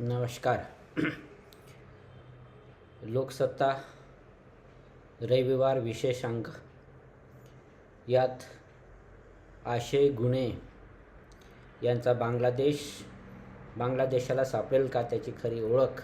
नमस्कार. लोकसत्ता रविवार विशेषांक. यात आशय गुणे यांचा बांगलादेश बांगलादेशाला सापडेल का त्याची खरी ओळख?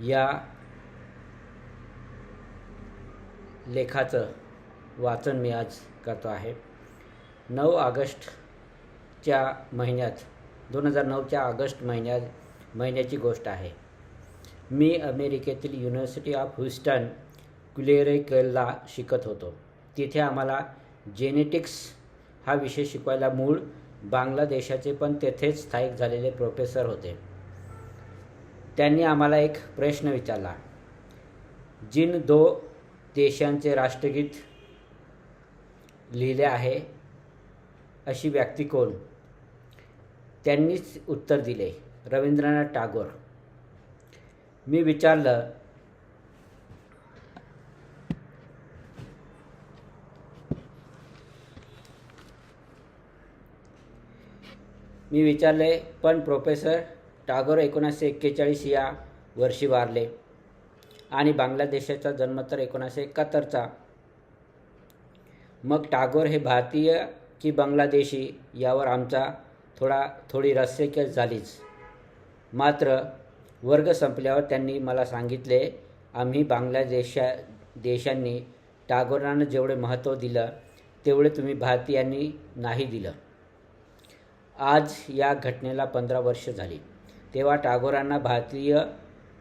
या लेखाचं वाचन मी आज करतो आहे. नऊ ऑगस्टच्या महिन्यात दोन हजार नऊच्या ऑगस्ट महिन्यात महिन्याची गोष्ट आहे. मी अमेरिकेतील युनिव्हर्सिटी ऑफ ह्युस्टन क्युलेरेकलला शिकत होतो. तिथे आम्हाला जेनेटिक्स हा विषय शिकवायला मूळ बांगलादेशाचे पण तेथेच स्थायिक झालेले प्रोफेसर होते. त्यांनी आम्हाला एक प्रश्न विचारला. जिन दो देशांचे राष्ट्रगीत लिहिले आहे अशी व्यक्ती कोण? त्यांनीच उत्तर दिले. रवींद्रनाथ टागोर. मी विचारलं मी विचारले पण प्रोफेसर टागोर एकोणीसशे एक्केचाळीस या वर्षी वारले आणि बांगलादेशाचा जन्म तर एकोणीसशे एकाहत्तरचा. मग टागोर हे भारतीय की बांगलादेशी यावर आमचा थोडा थोडी रस्सेकेस झालीच. मात्र वर्ग संपल्यावर त्यांनी मला सांगितले आम्ही बांगलादेशा देशांनी टागोरांना जेवढे महत्त्व दिलं तेवढे तुम्ही भारतीयांनी नाही दिलं. आज या घटनेला पंधरा वर्ष झाली. तेव्हा टागोरांना भारतीय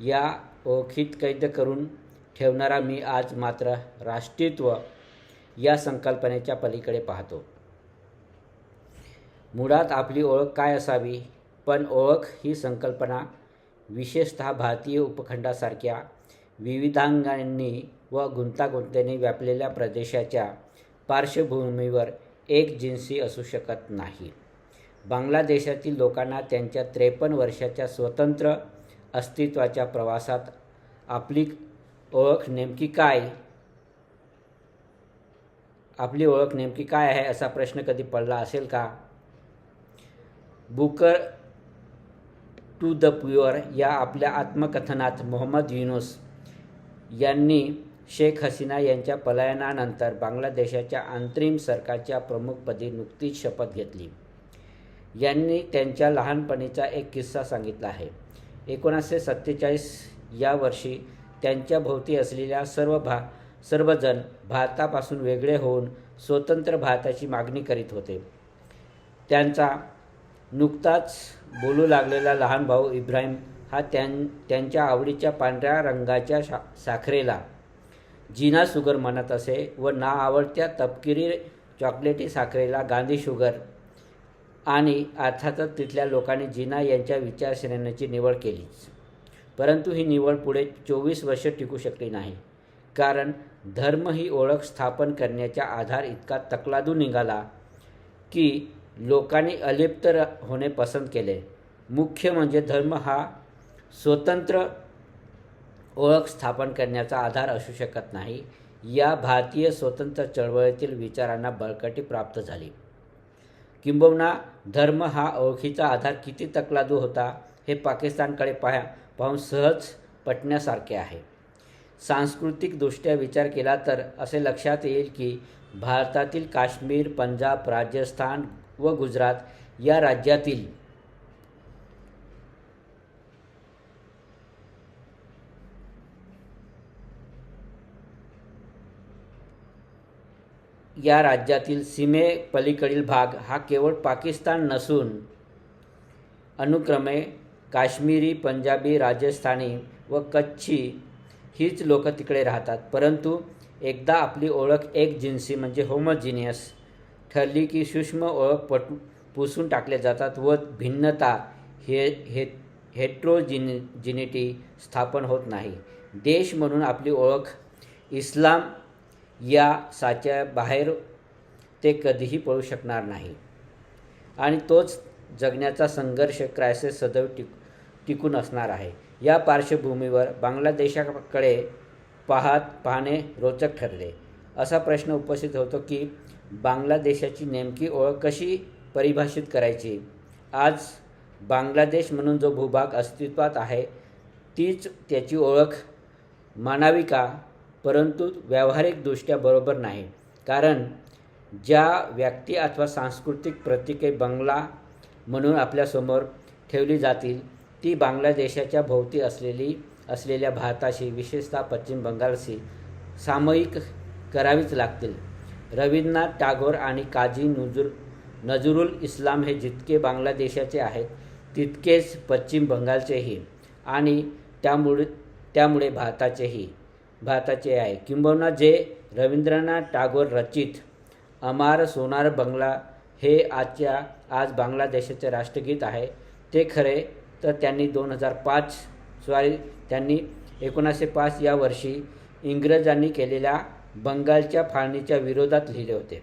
या ओळखीत कैद करून ठेवणारा मी आज मात्र राष्ट्रीयत्व या संकल्पनेच्या पलीकडे पाहतो. मुळात आपली ओळख काय असावी? पण ओळख ही संकल्पना विशेषतः भारतीय उपखंडासारख्या विविधांगांनी व गुंतागुंतीने व्यापलेल्या प्रदेशाच्या पार्श्वभूमीवर एक जिन्सी असू शकत नाही. बांगलादेशातील लोकांना त्यांच्या त्रेपन्न वर्षाच्या स्वतंत्र अस्तित्वाच्या प्रवासात आपली ओळख नेमकी काय? आपली ओळख नेमकी काय आहे असा प्रश्न कधी पडला असेल का? बुकर टू द प्युअर या आपल्या आत्मकथनात मोहम्मद युनुस यांनी शेख हसीना यांच्या पलायनानंतर बांगलादेशाच्या अंतरिम सरकारच्या प्रमुखपदी नुकतीच शपथ घेतली. यांनी त्यांच्या लहानपणीचा एक किस्सा सांगितला आहे. एकोणीसशे सत्तेचाळीस या वर्षी त्यांच्या भोवती असलेल्या सर्व भा सर्वजण भारतापासून वेगळे होऊन स्वतंत्र भारताची मागणी करीत होते. त्यांचा नुकताच बोलू लागलेला लहान भाऊ इब्राहिम हा त्यां त्यांच्या आवडीच्या पांढऱ्या रंगाच्या शा साखरेला. जिना शुगर म्हणत असे व ना आवडत्या तपकिरी चॉकलेटी साखरेला गांधी शुगर. आणि अर्थातच तिथल्या लोकांनी जिना यांच्या विचारश्रेणीची निवड केलीच. परंतु ही निवड पुढे चोवीस वर्ष टिकू शकली नाही. कारण धर्म ही ओळख स्थापन करण्याचा आधार इतका तकलादू निघाला की लोकांनी अलिप्त होणे पसंत केले. मुख्य म्हणजे धर्म हा स्वतंत्र ओळख स्थापन करण्याचा आधार असू शकत नाही. या भारतीय स्वतंत्र चळवळीतील विचारांना बळकटी प्राप्त झाली. किंबहुना धर्म हा ओळखीचा आधार किती तकलादू होता हे पाकिस्तानकडे पाहा पाहून सहज पटण्यासारखे आहे. सांस्कृतिकदृष्ट्या विचार केला तर असे लक्षात येईल की भारतातील काश्मीर पंजाब राजस्थान व गुजरात या राज्यातील या राज्यातील सीमेपलीकडील भाग हा केवळ पाकिस्तान नसून अनुक्रमे काश्मीरी पंजाबी राजस्थानी व कच्छी हीच लोक तिकडे राहतात. परंतु एकदा आपली ओळख एक जिन्सी म्हणजे होमोजिनियस ठरली की सूक्ष्म ओळख पट पुसून टाकले जातात व भिन्नता हे हे हेट्रोजिनिटी जिनिटी स्थापन होत नाही. देश म्हणून आपली ओळख इस्लाम या साच्या बाहेर ते कधीही पळू शकणार नाही. आणि तोच जगण्याचा संघर्ष क्रायसिस सदैव टिक टिकून असणार आहे. या पार्श्वभूमीवर बांगलादेशाकडे पाहत पाहणे रोचक ठरले. असा प्रश्न उपस्थित होतो की बांगलादेशाची नेमकी ओळख कशी परिभाषित करायची? आज बांगलादेश म्हणून जो भूभाग अस्तित्वात आहे तीच त्याची ओळख मानावी का? परंतु व्यावहारिकदृष्ट्या बरोबर नाही. कारण ज्या व्यक्ती अथवा सांस्कृतिक प्रतीके बंगला म्हणून आपल्यासमोर ठेवली जातील ती बांगलादेशाच्या भोवती असलेली असलेल्या भारताशी विशेषतः पश्चिम बंगालशी सामायिक करावीच लागतील. रवींद्रनाथ टागोर आणि काजी नजुर नजरुल इस्लाम हे जितके बांगलादेशाचे आहेत तितकेच पश्चिम बंगालचेही आणि त्यामुळे त्यामुळे भारताचेही भारताचे आहे. किंबहुना जे रवींद्रनाथ टागोर रचित अमार सोनार बंगला हे आजच्या आज बांगलादेशाचे राष्ट्रगीत आहे. ते खरे तर त्यांनी दोन हजार पाच सॉरी त्यांनी एकोणीसशे पाच या वर्षी इंग्रजांनी केलेल्या बंगालच्या फाळणीच्या विरोधात लिहिले होते.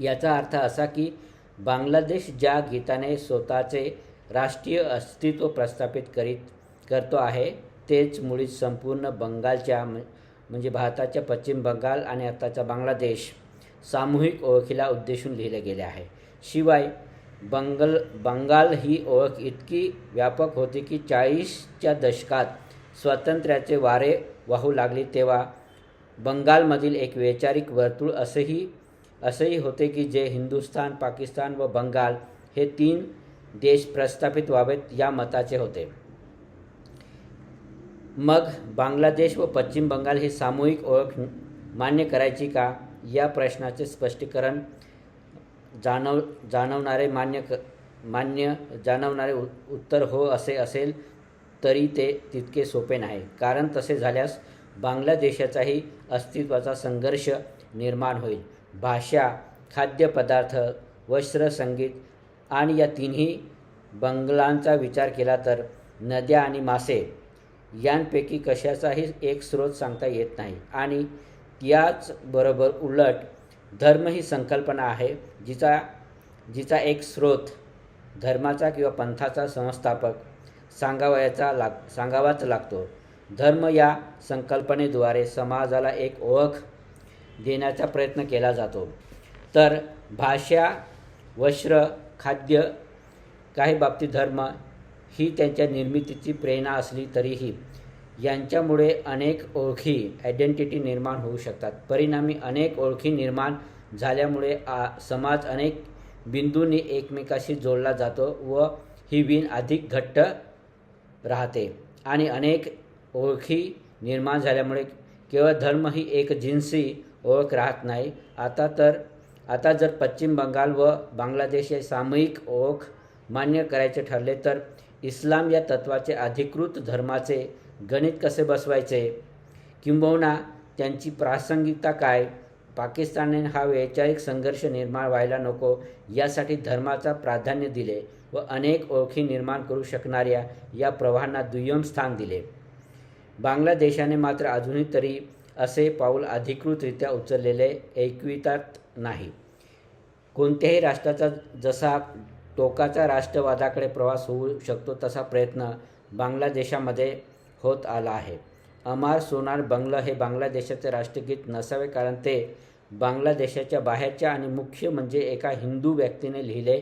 याचा अर्थ असा की बांगलादेश ज्या गीताने स्वतःचे राष्ट्रीय अस्तित्व प्रस्थापित करीत करतो आहे तेच मुळीच संपूर्ण बंगालच्या म्हणजे भारताच्या पश्चिम बंगाल आणि आताचा बांगलादेश सामूहिक ओळखीला उद्देशून लिहिले गेले आहे. शिवाय बंगल बंगाल ही ओळख इतकी व्यापक होती की चाळीसच्या दशकात स्वातंत्र्याचे वारे वाहू लागले तेव्हा बंगालमधील एक वैचारिक वर्तुळ असंही असंही होते की जे हिंदुस्थान पाकिस्तान व बंगाल हे तीन देश प्रस्थापित व्हावेत या मताचे होते. मग बांगलादेश व पश्चिम बंगाल ही सामूहिक ओळख मान्य करायची का? या प्रश्नाचे स्पष्टीकरण जाणव जाणवणारे मान्य क मान्य जाणवणारे उ उत्तर हो असे असेल तरी ते तितके सोपे नाही. कारण तसे झाल्यास बांगलादेशाचाही अस्तित्वाचा संघर्ष निर्माण होईल. भाषा खाद्यपदार्थ वस्त्र संगीत आणि या तिन्ही बंगलांचा विचार केला तर नद्या आणि मासे यांपैकी कशाचाही एक स्रोत सांगता येत नाही. आणि याचबरोबर उलट धर्म ही संकल्पना आहे जिचा जिचा एक स्रोत धर्माचा किंवा पंथाचा संस्थापक सांगावयाचा लाग सांगावाच लागतो. धर्म या संकल्पनेद्वारे समाजाला एक ओळख देण्याचा प्रयत्न केला जातो. तर भाषा वस्त्र खाद्य काही बाबतीत धर्म ही त्यांच्या निर्मितीची प्रेरणा असली तरीही यांच्यामुळे अनेक ओळखी आयडेंटिटी निर्माण होऊ शकतात. परिणामी अनेक ओळखी निर्माण झाल्यामुळे आ समाज अनेक बिंदूंनी एकमेकाशी जोडला जातो व ही विण अधिक घट्ट राहते आणि अनेक ओळखी निर्माण झाल्यामुळे केवळ धर्म ही एक जिन्सी ओळख राहत नाही. आता तर आता जर पश्चिम बंगाल व बांगलादेश हे सामूहिक ओळख मान्य करायचे ठरले तर इस्लाम या तत्वाचे अधिकृत धर्माचे गणित कसे बसवायचे? किंबहुना त्यांची प्रासंगिकता काय? पाकिस्तानने हा वैचारिक संघर्ष निर्माण व्हायला नको यासाठी धर्माचा प्राधान्य दिले व अनेक ओळखी निर्माण करू शकणाऱ्या या प्रवाहांना दुय्यम स्थान दिले. बांगलादेशाने मात्र अजूनही तरी असे पाऊल अधिकृतरित्या उचललेले ऐकवितात नाही. कोणत्याही राष्ट्राचा जसा टोकाचा राष्ट्रवादाकडे प्रवास होऊ शकतो तसा प्रयत्न बांगलादेशामध्ये होत आला आहे. अमार सोनार बंगला हे बांगलादेशाचे राष्ट्रगीत नसावे कारण ते बांगलादेशाच्या बाहेरच्या आणि मुख्य म्हणजे एका हिंदू व्यक्तीने लिहिले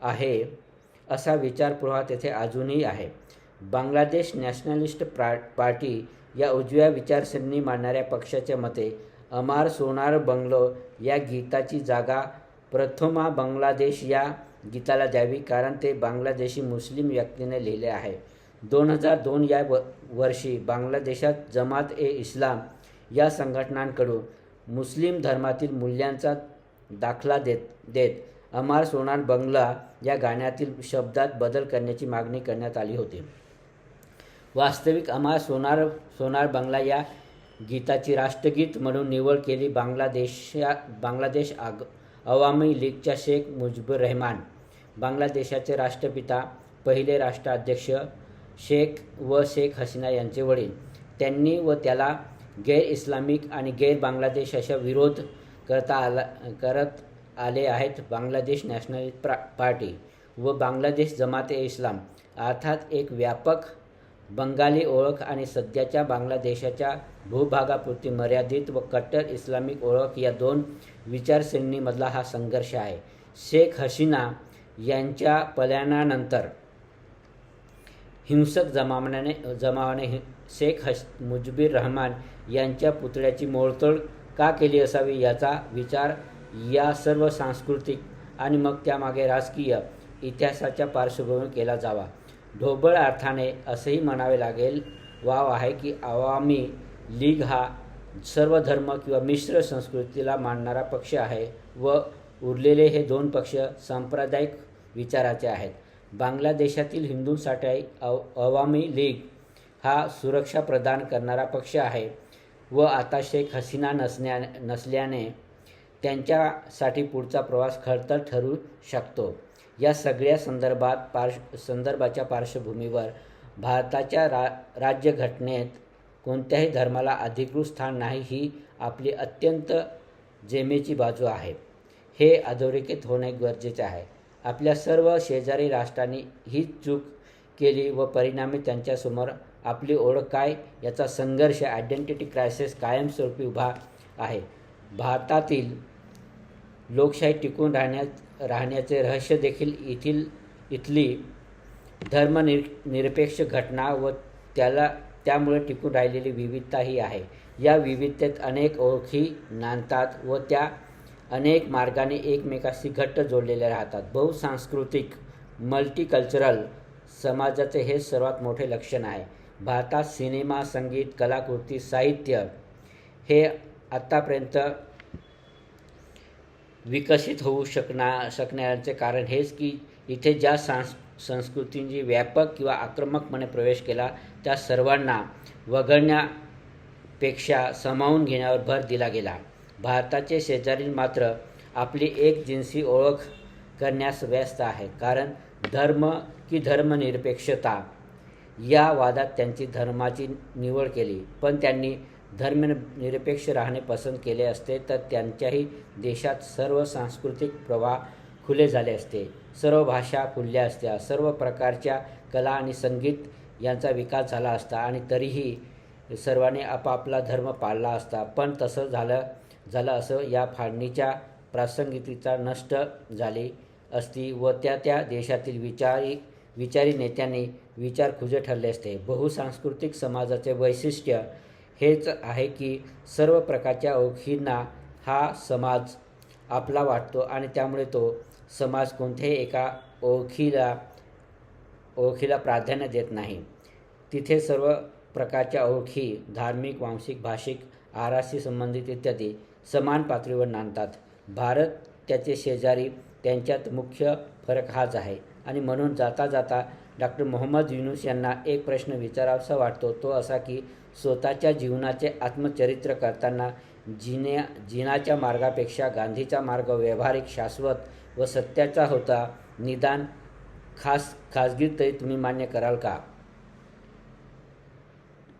आहे असा विचारप्रवाह तेथे अजूनही आहे. बांगलादेश नॅशनलिस्ट प्रा पार्टी या उजव्या विचारसरणी मांडणाऱ्या पक्षाच्या मते अमार सोनार बंगलो या गीताची जागा प्रथमा बांगलादेश या गीताला द्यावी कारण ते बांगलादेशी मुस्लिम व्यक्तीने लिहिले आहे. दोन हजार दोन या व वर्षी बांगलादेशात जमात ए इस्लाम या संघटनांकडून मुस्लिम धर्मातील मूल्यांचा दाखला देत देत अमार सोनार बंगला या गाण्यातील शब्दात बदल करण्याची मागणी करण्यात आली होती. वास्तविक आम्हा सोनार सोनार बांगला या गीताची राष्ट्रगीत म्हणून निवड केली. बांगलादेशा बांगलादेश आग अवामी लीगच्या शेख मुजीबुर रहमान बांगलादेशाचे राष्ट्रपिता पहिले राष्ट्राध्यक्ष शेख व शेख हसीना यांचे वडील. त्यांनी व त्याला गैर इस्लामिक आणि गैर बांगलादेश अशा विरोध करता आला करत आले आहेत. बांगलादेश नॅशनल प्रा पार्टी व बांगलादेश जमाते इस्लाम अर्थात एक व्यापक बंगाली ओळख आणि सध्याच्या बांगलादेशाच्या भूभागापुरती मर्यादित व कट्टर इस्लामिक ओळख या दोन विचारसरणीमधला हा संघर्ष आहे. शेख हसीना यांच्या पलायनानंतर हिंसक जमावण्याने जमावाने हि- शेख हस मुजबीर रहमान यांच्या पुतळ्याची मोडतोड का केली असावी याचा विचार या सर्व सांस्कृतिक आणि मग त्यामागे राजकीय इतिहासाच्या पार्श्वभूमीवर केला जावा. ढोबळ अर्थाने असेही म्हणावे लागेल वाव आहे की आवामी लीग हा सर्व धर्म किंवा मिश्र संस्कृतीला मानणारा पक्ष आहे व उरलेले हे दोन पक्ष सांप्रदायिक विचाराचे आहेत. बांगलादेशातील हिंदूंसाठी अव अवामी लीग हा सुरक्षा प्रदान करणारा पक्ष आहे व आता शेख हसीना नसण्या नसल्याने त्यांच्यासाठी पुढचा प्रवास खडतर ठरू शकतो. या सगळ्या संदर्भात पार्श संदर्भाच्या पार्श्वभूमीवर भारताच्या रा राज्यघटनेत कोणत्याही धर्माला अधिकृत स्थान नाही ही आपली अत्यंत जेमेची बाजू आहे. हे अधोरेखित होणे गरजेचे आहे. आपल्या सर्व शेजारी राष्ट्रांनी हीच चूक केली व परिणामी त्यांच्यासमोर आपली ओळख काय याचा संघर्ष आयडेंटिटी क्रायसिस कायमस्वरूपी उभा आहे. भारतातील लोकशाही टिकून राहण्यात राहण्याचे रहस्य देखील येथील इथली धर्मनिर निरपेक्ष घटना व त्याला त्यामुळे टिकून राहिलेली विविधता ही आहे. या विविधतेत अनेक ओळखी नांदतात व त्या अनेक मार्गाने एकमेकाशी घट्ट जोडलेल्या राहतात. बहुसांस्कृतिक मल्टीकल्चरल समाजाचे हे सर्वात मोठे लक्षण आहे. भारतात सिनेमा संगीत कलाकृती साहित्य हे आत्तापर्यंत विकसित होऊ शकना शकण्याचे कारण हेच की इथे ज्या सांस संस्कृतींची व्यापक किंवा आक्रमकपणे प्रवेश केला त्या सर्वांना वगळण्यापेक्षा सामावून घेण्यावर भर दिला गेला. भारताचे शेजारील मात्र आपली एक जिन्सी ओळख करण्यास व्यस्त आहे कारण धर्म की धर्मनिरपेक्षता या वादात त्यांची धर्माची निवड केली. पण त्यांनी धर्मनिरपेक्ष राहणे पसंत केले असते तर त्यांच्याही देशात सर्व सांस्कृतिक प्रवाह खुले झाले असते. सर्व भाषा खुलल्या असत्या. सर्व प्रकारच्या कला आणि संगीत यांचा विकास झाला असता आणि तरीही सर्वांनी आपापला धर्म पाळला असता. पण तसं झालं झालं असं या फाळणीच्या प्रासंगिकता नष्ट झाली असती व त्या त्या देशातील विचारी विचारी नेत्यांनी विचार खुजे ठरले असते. बहुसांस्कृतिक समाजाचे वैशिष्ट्य हेच आहे की सर्व प्रकारच्या ओळखींना हा समाज आपला वाटतो आणि त्यामुळे तो समाज कोणत्याही एका ओळखीला ओळखीला प्राधान्य देत नाही. तिथे सर्व प्रकारच्या ओळखी धार्मिक वांशिक भाषिक आहाराशी संबंधित इत्यादी समान पातळीवर नांदतात. भारत त्याचे शेजारी त्यांच्यात मुख्य फरक हाच आहे. आणि म्हणून जाता जाता डॉक्टर मोहम्मद युनुस यांना एक प्रश्न विचारावासा वाटतो तो असा की स्वतःच्या जीवनाचे आत्मचरित्र करताना जिन्या जिनाच्या मार्गापेक्षा गांधीचा मार्ग व्यावहारिक शाश्वत व सत्याचा होता निदान खास खाजगीतही तुम्ही मान्य कराल का?